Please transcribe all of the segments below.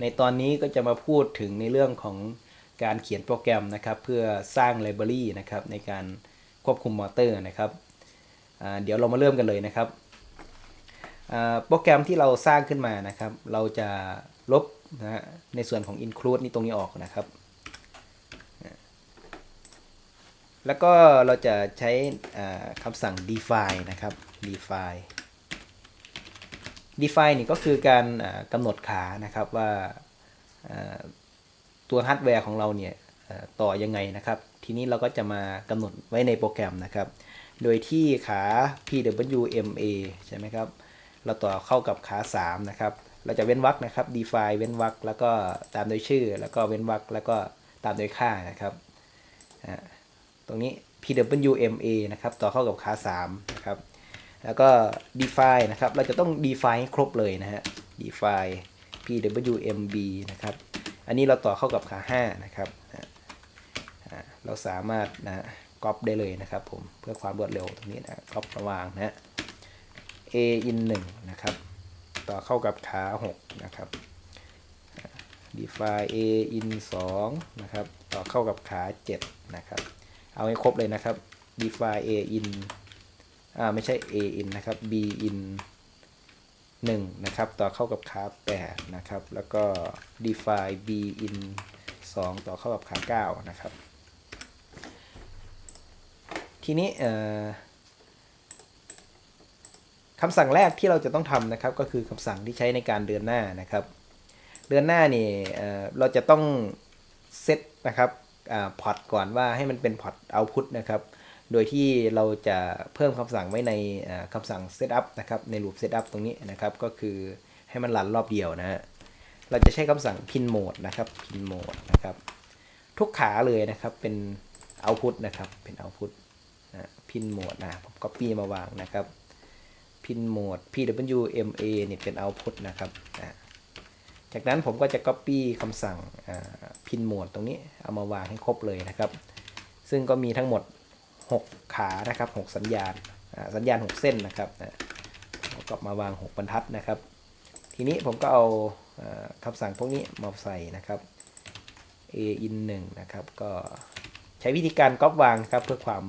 ในตอนนี้ก็จะมาพูดถึงในเรื่องของการเขียนโปรแกรมนะครับ เพื่อสร้างไลบรารีนะครับในการควบคุมมอเตอร์นะครับเดี๋ยวเรามาเริ่มกันเลยนะครับโปรแกรมที่เราสร้างขึ้นมานะครับ เราจะลบนะฮะในส่วนของ include นี่ตรงนี้ออกนะครับ แล้วก็เราจะใช้คำสั่ง define นะครับ define define นี่ก็คือการกำหนดขานะครับว่าตัวฮาร์ดแวร์ของเราเนี่ยต่อยังไงนะครับ ทีนี้เราก็จะมากำหนดไว้ในโปรแกรมนะครับ โดยที่ขา PWMA ใช่ไหมครับ เราต่อเข้ากับขา 3 นะครับ เราจะเว้นวรรคนะครับ define เว้นวรรคแล้วก็ตามโดยชื่อ แล้วก็เว้นวรรคแล้วก็ตามโดยค่านะครับ ตรงนี้ PWMA นะครับ ต่อเข้ากับขา 3 นะครับ แล้วก็ define นะครับ เราจะต้อง define ให้ครบเลยนะฮะ define PWMB นะครับ อันนี้เราต่อเข้ากับขา5นะครับ เราสามารถนะก๊อปได้เลยนะครับผม เพื่อความรวดเร็วตรงนี้นะก๊อประวางนะฮะ A in 1นะครับ ต่อเข้ากับขา6นะครับ define A in 2นะครับ ต่อเข้ากับขา7นะครับ เอาให้ครบเลยนะครับ define A in อ่าไม่ใช่ A in นะครับ B in 1นะครับ ต่อเข้ากับขา8นะครับ แล้วก็ define B in 2 ต่อเข้ากับขา9นะครับ ทีนี้เอ่อคำสั่งแรกที่เราจะต้องทำนะครับ ก็คือคำสั่งที่ใช้ในการเดินหน้านะครับ เดินหน้านี่เอ่อเราจะต้องเซตนะครับพอร์ตก่อนว่าให้มันเป็นพอร์ตเอาพุตนะครับ โดยที่เราจะเพิ่มคำสั่งไว้ในคำสั่ง setup นะครับ ใน loop setup ตรงนี้นะครับ ก็คือให้มันรันรอบเดียวนะฮะ เราจะใช้คำสั่ง pin mode นะครับ pin mode นะครับ ทุกขาเลยนะครับ เป็น output นะครับ เป็น output นะ pin mode นะ ผม copy มาวางนะครับ pin mode pwma เนี่ยเป็น output นะครับนะจากนั้นผมก็จะ copy คำสั่ง pin mode ตรงนี้ เอามาวางให้ครบเลยนะครับ ซึ่งก็มีทั้งหมด 6 ขานะครับ 6 สัญญาณสัญญาณ 6 เส้นนะครับก็มาวาง 6 บรรทัดนะครับ ทีนี้ผมก็เอาคำสั่งพวกนี้มาใส่นะครับ a in 1นะครับก็ใช้วิธีการก๊อปวางครับเพื่อความ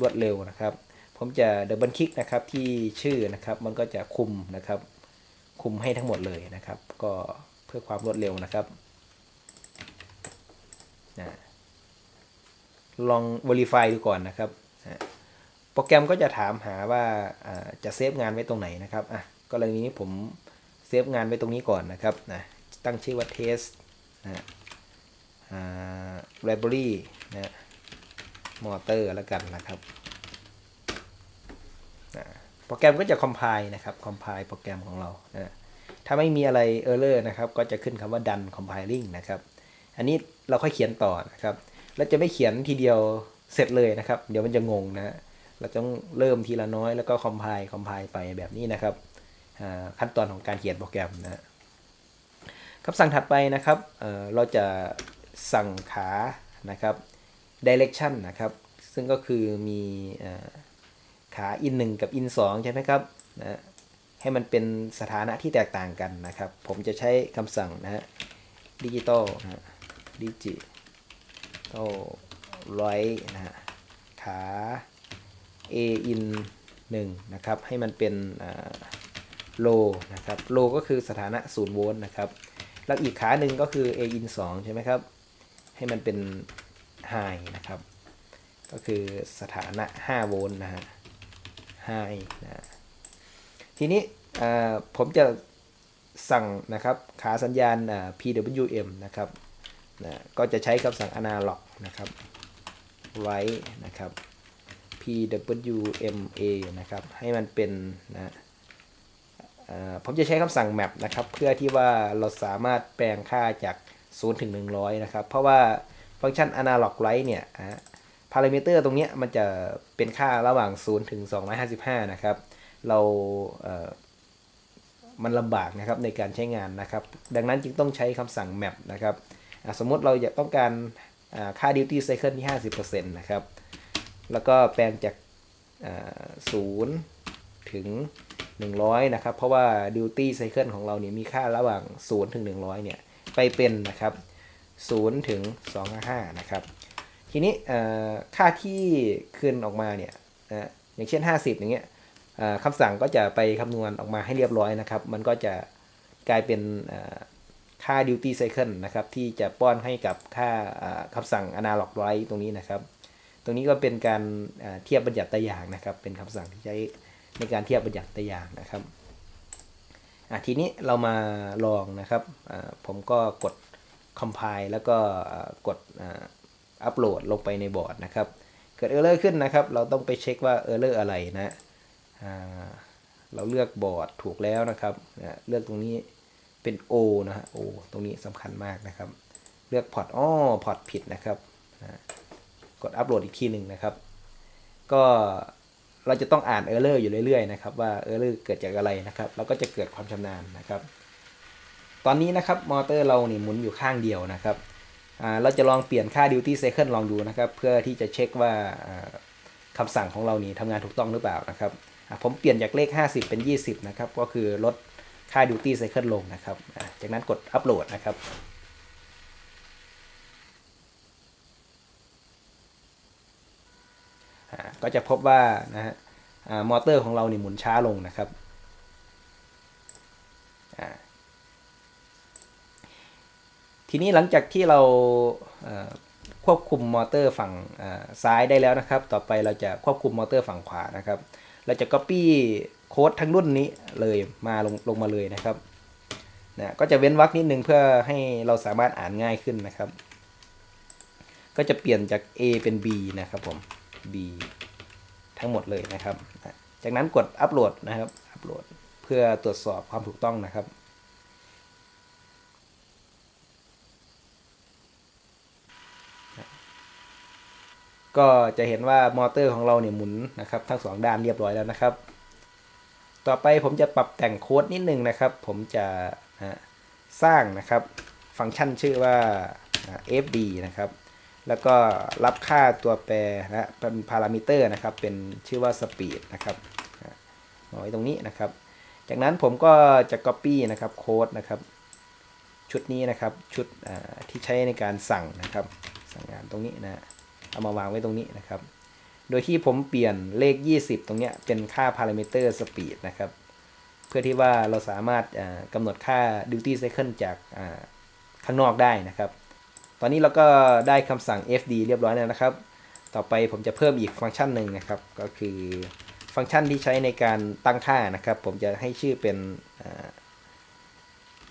รวดเร็วนะครับ ผมจะเดบเบิลคลิกนะครับที่ชื่อนะครับมันก็จะคุมนะครับ คุมให้ทั้งหมดเลยนะครับ ก็เพื่อความรวดเร็วนะครับนะ ลอง Verify ดูก่อนนะครับโปรแกรมก็จะถามหาว่าจะเซฟงานไว้ตรงไหนนะครับอะกรณีนี้ผมเซฟงานไว้ตรงนี้ก่อนนะครับนะตั้งชื่อว่า test นะอ่า library นะ motor แล้วกันนะครับโปรแกรมก็จะ compile นะครับ compile โปรแกรมของเรานะถ้าไม่มีอะไร error นะครับ ก็จะขึ้นคำว่า done compiling นะครับ อันนี้เราค่อยเขียนต่อนะครับ เราจะไม่เขียนทีเดียวเสร็จเลยนะครับ เดี๋ยวมันจะงงนะเราต้องเริ่มทีละน้อยแล้วก็ compile compile ไปแบบนี้นะครับขั้นตอนของการเขียนโปรแกรมนะคำสั่งถัดไปนะครับเเราจะสั่งขานะครับ direction นะครับ ซึ่งก็คือมีอขา in 1 กับ in 2 ใช่ไหมครับนะให้มันเป็นสถานะที่แตกต่างกันนะครับ ผมจะใช้คำสั่งนะฮะดิจิตอลนะฮะดิจิ ตอลร้อยนะฮะขา a in 1นะครับให้มันเป็นโลนะครับโลก็คือสถานะ0โวลต์นะครับแล้วอีกขาหนึ่งก็คือ a in 2ใช่ไหมครับ ให้มันเป็น high นะครับ ก็คือสถานะ5โวลต์นะฮะ high นะทีนี้ผมจะสั่งนะครับขาสัญญาณ PWM นะครับ นะก็จะใช้คำสั่ง analog นะครับ write นะครับ PWMA นะครับ ให้มันเป็นนะผมจะใช้คำสั่ง map นะครับ เพื่อที่ว่าเราสามารถแปลงค่าจาก 0 ถึง 100 นะครับ เพราะว่าฟังก์ชัน analog write เนี่ยอะพารามิเตอร์ตรงเนี้ยมันจะเป็นค่าระหว่าง 0 ถึง 255 นะครับ เราเมันลำบากนะครับในการใช้งานนะครับ ดังนั้นจึงต้องใช้คำสั่ง map นะครับ สมมติเราอยากต้องการอ่าค่า duty cycle ที่ 50%นะครับ แล้วก็แปลงจากอ่า0ถึง 100 นะครับ เพราะว่า duty cycle ของเราเนี่ยมีค่าระหว่าง 0 ถึง 100 เนี่ย ไปเป็นนะครับ 0 ถึง 255 นะครับ ทีนี้ค่าที่คืนออกมาเนี่ยนะอย่างเช่น 50 อย่างเงี้ยคำสั่งก็จะไปคำนวณออกมาให้เรียบร้อยนะครับ มันก็จะกลายเป็น ค่า duty cycle นะครับ ที่จะป้อนให้กับค่าคำสั่ง analog write ตรงนี้นะครับ ตรงนี้ก็เป็นการเทียบบัญญัติตัวอย่างนะครับ เป็นคำสั่งที่ใช้ในการเทียบบัญญัติตัวอย่างนะครับทีนี้เรามาลองนะครับ ผมก็กด compile แล้วก็กดอัปโหลดลงไปในบอร์ดนะครับ เกิดเออร์เลอร์ขึ้นนะครับ เราต้องไปเช็คว่าเออร์เลอร์อะไรนะเราเลือกบอร์ดถูกแล้วนะครับ เลือกตรงนี้ เป็น O นะฮะ O ตรงนี้สำคัญมากนะครับ เลือกพอร์ตอ้อพอร์ตผิดนะครับอ่ากดอัปโหลดอีกทีหนึ่งนะครับ ก็เราจะต้องอ่านเออร์เลอร์อยู่เรื่อยๆนะครับว่าเออร์เลอร์เกิดจากอะไรนะครับแล้วก็จะเกิดความชำนาญนะครับ ตอนนี้นะครับมอเตอร์เรานี่หมุนอยู่ข้างเดียวนะครับเราจะลองเปลี่ยนค่า duty cycle ลองดูนะครับ เพื่อที่จะเช็คว่าคำสั่งของเรานี่ทำงานถูกต้องหรือเปล่านะครับผมเปลี่ยนจากเลข 50 เป็น 20 นะครับ ก็คือลด ค่า duty cycle ลงนะครับ จากนั้นกดอัปโหลดนะครับก็จะพบว่านะฮะมอเตอร์ของเราเนี่หมุนช้าลงนะครับทีนี้หลังจากที่เราควบคุมมอเตอร์ฝั่งซ้ายได้แล้วนะครับ ต่อไปเราจะควบคุมมอเตอร์ฝั่งขวานะครับ เราจะ Copy โค้ดทั้งรุ่นนี้เลยมาลงลงมาเลยนะครับนะก็จะเว้นวรรคนิดนึงเพื่อให้เราสามารถอ่านง่ายขึ้นนะครับ ก็จะเปลี่ยนจาก A เป็น B นะครับผม B ทั้งหมดเลยนะครับ จากนั้นกดอัปโหลดนะครับอัปโหลดเพื่อตรวจสอบความถูกต้องนะครับก็จะเห็นว่ามอเตอร์ของเราเนี่ยหมุนนะครับทั้งสองด้านเรียบร้อยแล้วนะครับ ต่อไปผมจะปรับแต่งโค้ดนิดนึงนะครับ ผมจะนะสร้างนะครับฟังก์ชันชื่อว่า fd นะครับ แล้วก็รับค่าตัวแปรนะเป็นพารามิเตอร์นะครับ เป็นชื่อว่า speed นะครับเอาไว้ตรงนี้นะครับ จากนั้นผมก็จะ copy นะครับโค้ดนะครับชุดนี้นะครับชุดที่ใช้ในการสั่งนะครับ สั่งงานตรงนี้นะเอามาวางไว้ตรงนี้นะครับ โดยที่ผมเปลี่ยนเลข 20 ตรงเนี้ยเป็นค่าพารามิเตอร์ speed นะครับ เพื่อที่ว่าเราสามารถกำหนดค่า duty cycle จากข้างนอกได้นะครับ ตอนนี้เราก็ได้คำสั่ง fd เรียบร้อยแล้วนะครับ ต่อไปผมจะเพิ่มอีกฟังก์ชันหนึ่งนะครับ ก็คือฟังก์ชันที่ใช้ในการตั้งค่านะครับ ผมจะให้ชื่อเป็น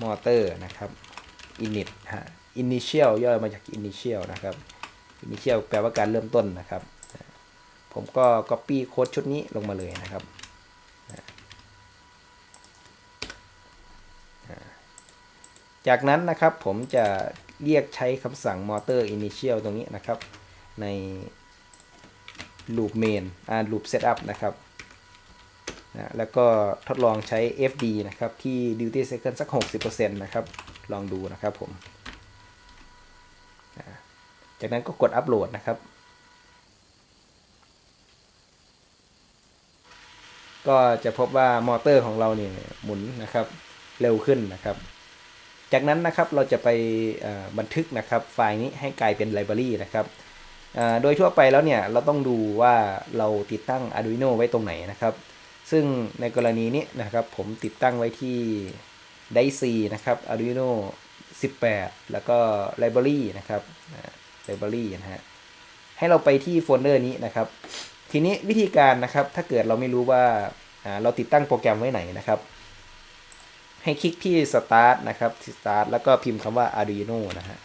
มอเตอร์นะครับ init ฮะ initial ย่อมาจาก initial นะครับ initial แปลว่าการเริ่มต้นนะครับ ผมก็ copy โค้ดชุดนี้ลงมาเลยนะครับ จากนั้นนะครับผมจะเรียกใช้คำสั่ง motor initial ตรงนี้นะครับ ใน loop main อ่า loop setup นะครับนะแล้วก็ทดลองใช้ fd นะครับ ที่ duty cycle สัก 60%นะครับ ลองดูนะครับผม จากนั้นก็กดอัปโหลดนะครับ ก็จะพบว่ามอเตอร์ของเราเนี่ยหมุนนะครับเร็วขึ้นนะครับ จากนั้นนะครับเราจะไปบันทึกนะครับไฟล์นี้ให้กลายเป็นไลบรารีนะครับโดยทั่วไปแล้วเนี่ยเราต้องดูว่าเราติดตั้ง Arduino ไว้ตรงไหนนะครับ ซึ่งในกรณีนี้นะครับผมติดตั้งไว้ที่ d i c นะครับ Arduino 18 แล้วก็ Library นะครับ Library นะฮะให้เราไปที่โฟลเดอร์นี้นะครับ ทีนี้วิธีการนะครับถ้าเกิดเราไม่รู้ว่าเราติดตั้งโปรแกรมไว้ไหนนะครับ ให้คลิกที่ start นะครับ start แล้วก็พิมพ์คำว่า Arduino นะฮะ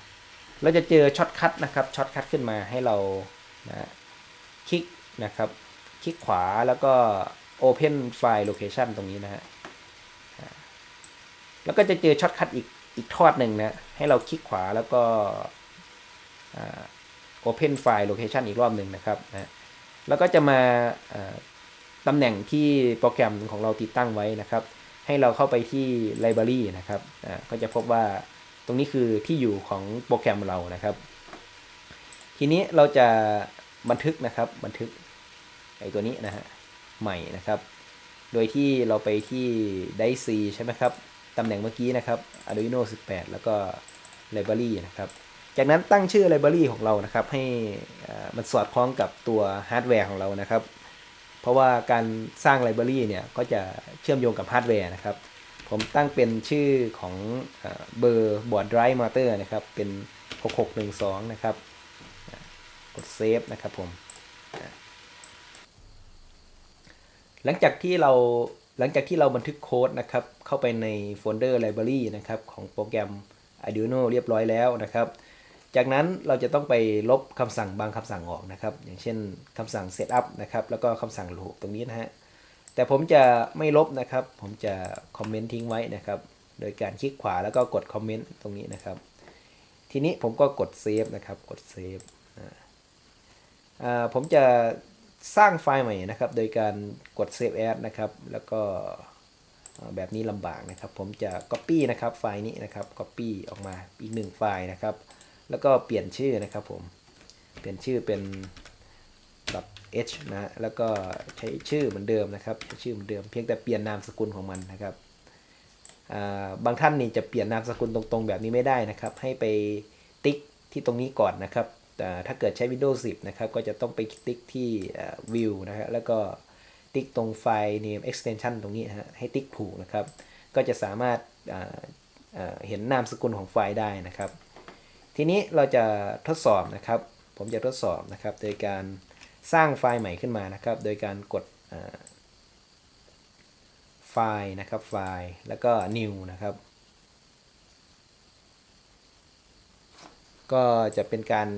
เราจะเจอช็อตคัทนะครับช็อตคัทขึ้นมาให้เรานะคลิกนะครับ คลิกขวาแล้วก็ Open File Location ตรงนี้นะฮะแล้วก็จะเจอช็อตคัทอีกอีกทอดหนึ่งนะให้เราคลิกขวาแล้วก็ Open File Location อีกรอบหนึ่งนะครับนะ แล้วก็จะมาตำแหน่งที่โปรแกรมของเราติดตั้งไว้นะครับ ให้เราเข้าไปที่ Library นะครับก็จะพบว่าตรงนี้คือที่อยู่ของโปรแกรมเรานะครับ ทีนี้เราจะบันทึกนะครับบันทึกไอตัวนี้นะฮะใหม่นะครับ โดยที่เราไปที่ d i c e ใช่ไหมครับตำแหน่งเมื่อกี้นะครับ Arduino 18 แล้วก็ Library นะครับ จากนั้นตั้งชื่อ Library ของเรานะครับ ให้มันสอดคล้องกับตัวฮาร์ดแวร์ของเรานะครับ เพราะว่าการสร้างไลบรารีเนี่ยก็จะเชื่อมโยงกับฮาร์ดแวร์นะครับ ผมตั้งเป็นชื่อของเบอร์บอร์ดไดรฟ์มอเตอร์นะครับ เป็น 6612 นะครับ กดเซฟนะครับผมหลังจากที่เราหลังจากที่เราบันทึกโค้ดนะครับ เข้าไปในโฟลเดอร์ไลบรารีนะครับ ของโปรแกรม Arduino เรียบร้อยแล้วนะครับ จากนั้นเราจะต้องไปลบคำสั่งบางคำสั่งออกนะครับ อย่างเช่นคำสั่ง setup นะครับแล้วก็คำสั่ง loop ตรงนี้นะฮะแต่ผมจะไม่ลบนะครับ ผมจะคอมเมนต์ทิ้งไว้นะครับ โดยการคลิกขวาแล้วก็กดคอมเมนต์ตรงนี้นะครับ ทีนี้ผมก็กดเซฟนะครับ กดเซฟผมจะสร้างไฟล์ใหม่นะครับ โดยการกด save as นะครับ แล้วก็แบบนี้ลำบากนะครับ ผมจะ copy นะครับ ไฟล์นี้นะครับ copy ออกมาอีกหนึ่งไฟล์นะครับ แล้วก็เปลี่ยนชื่อนะครับผม เปลี่ยนชื่อเป็น .h นะ แล้วก็ใช้ชื่อเหมือนเดิมนะครับ ใช้ชื่อเหมือนเดิม เพียงแต่เปลี่ยนนามสกุลของมันนะครับบางท่านนี่จะเปลี่ยนนามสกุลตรงๆ แบบนี้ไม่ได้นะครับ ให้ไปติ๊กที่ตรงนี้ก่อนนะครับ แต่ถ้าเกิดใช้ Windows 10 นะครับ ก็จะต้องไปติ๊กที่ View นะฮะแล้วก็ติ๊กตรงไฟล์ name extension ตรงนี้นะฮะ ให้ติ๊กถูกนะครับ ก็จะสามารถเห็นนามสกุลของไฟล์ได้นะครับ ทีนี้เราจะทดสอบนะครับ ผมจะทดสอบนะครับ โดยการสร้างไฟล์ใหม่ขึ้นมานะครับ โดยการกดไฟล์นะครับไฟล์แล้วก็ new นะครับ ก็จะเป็นการ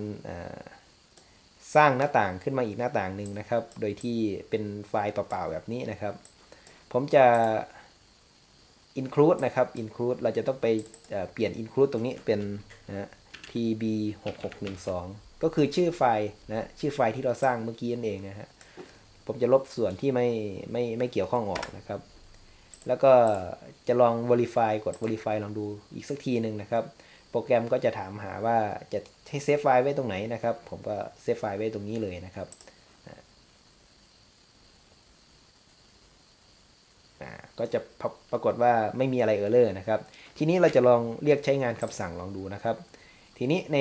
สร้างหน้าต่างขึ้นมาอีกหน้าต่างหนึ่งนะครับ โดยที่เป็นไฟล์เปล่าๆแบบนี้นะครับ ผมจะ include นะครับ include เราจะต้องไปเอ่อเปลี่ยน include ตรงนี้เป็นนะ pb 6 6 1 2 ก็คือชื่อไฟล์นะชื่อไฟล์ที่เราสร้างเมื่อกี้นั่นเองนะฮะผมจะลบส่วนที่ไม่ไม่ไม่เกี่ยวข้องออกนะครับ แล้วก็จะลอง verify กด verify ลองดูอีกสักทีหนึ่งนะครับ โปรแกรมก็จะถามหาว่าจะให้เซฟไฟล์ไว้ตรงไหนนะครับ ผมก็เซฟไฟล์ไว้ตรงนี้เลยนะครับก็จะพบปรากฏว่าไม่มีอะไรเออร์เลอร์นะครับ ทีนี้เราจะลองเรียกใช้งานคำสั่งลองดูนะครับ ทีนี้ใน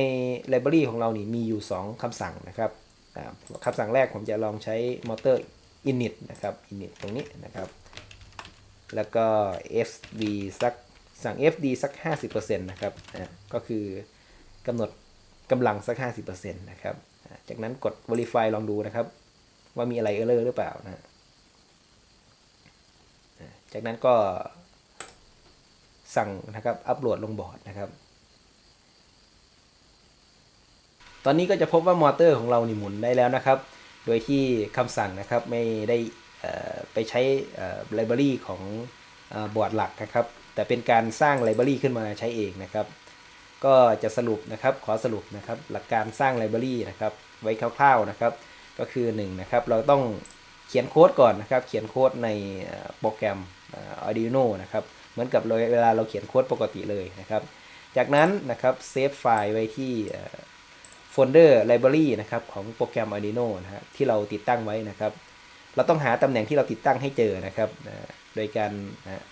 library ของเรานี่มีอยู่ 2คำสั่งนะครับอ่าคำสั่งแรกผมจะลองใช้ motor init นะครับ init ตรงนี้นะครับ แล้วก็ fd สักสั่ง fd สัก 50%นะครับก็คือกำหนดกำลังสัก 50%นะครับจากนั้นกด verify ลองดูนะครับ ว่ามีอะไรเออร์เลอร์หรือเปล่านะจากนั้นก็สั่งนะครับ อัปโหลดลงบอร์ดนะครับ ตอนนี้ก็จะพบว่ามอเตอร์ของเรานี่หมุนได้แล้วนะครับ โดยที่คำสั่งนะครับไม่ได้ไปใช้ไลบรารีของอบอร์ดหลักนะครับ แต่เป็นการสร้างไลบรารีขึ้นมาใช้เองนะครับ ก็จะสรุปนะครับขอสรุปนะครับหลักการสร้างไลบรารีนะครับ ไว้คร่าวๆนะครับ ก็คือ1นะครับเราต้องเขียนโค้ดก่อนนะครับ เขียนโค้ดในโปรแกรม Arduino นะครับ เหมือนกับเวลาเราเขียนโค้ดปกติเลยนะครับ จากนั้นนะครับเซฟไฟล์ไว้ที่ โฟลเดอร์ library นะครับของโปรแกรม Arduino นะฮะที่เราติดตั้งไว้นะครับ เราต้องหาตำแหน่งที่เราติดตั้งให้เจอนะครับนะโดยการนะ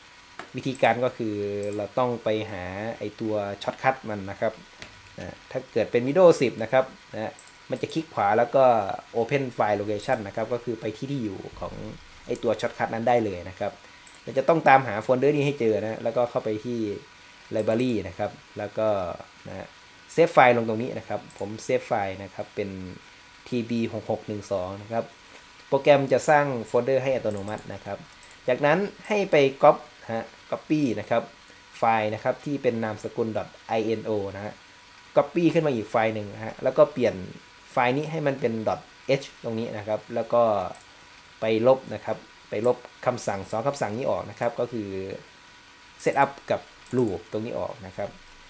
วิธีการก็คือเราต้องไปหาไอตัวช็อตคัทมันนะครับนะถ้าเกิดเป็น Windows 10 นะครับนะมันจะคลิกขวาแล้วก็ Open File Location นะครับ ก็คือไปที่ที่อยู่ของไอตัวช็อตคัทนั้นได้เลยนะครับเราจะต้องตามหาโฟลเดอร์นี้ให้เจอนะ แล้วก็เข้าไปที่ Library นะครับ แล้วก็นะ เซฟไฟล์ลงตรงนี้นะครับ ผมเซฟไฟล์นะครับเป็น tb 6 6 1 2 นะครับ โปรแกรมจะสร้างโฟลเดอร์ให้อัตโนมัตินะครับ จากนั้นให้ไปก๊อปฮะ copy นะครับไฟล์นะครับที่เป็นนามสกุล .ino นะฮะ copy ขึ้นมาอีกไฟล์หนึ่งนะฮะแล้วก็เปลี่ยนไฟล์นี้ให้มันเป็น .h ตรงนี้นะครับ แล้วก็ไปลบนะครับ ไปลบคำสั่งสองคำสั่งนี้ออกนะครับ ก็คือ setup กับ loop ตรงนี้ออกนะครับ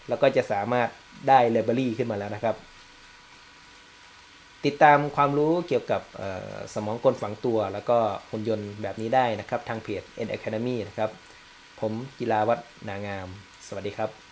แล้วก็จะสามารถ ได้ library ขึ้นมาแล้วนะครับ ติดตามความรู้เกี่ยวกับสมองกลฝังตัว แล้วก็หุ่นยนต์แบบนี้ได้นะครับ ทางเพจ N Academy นะครับ ผมกีฬาวัฒนางาม สวัสดีครับ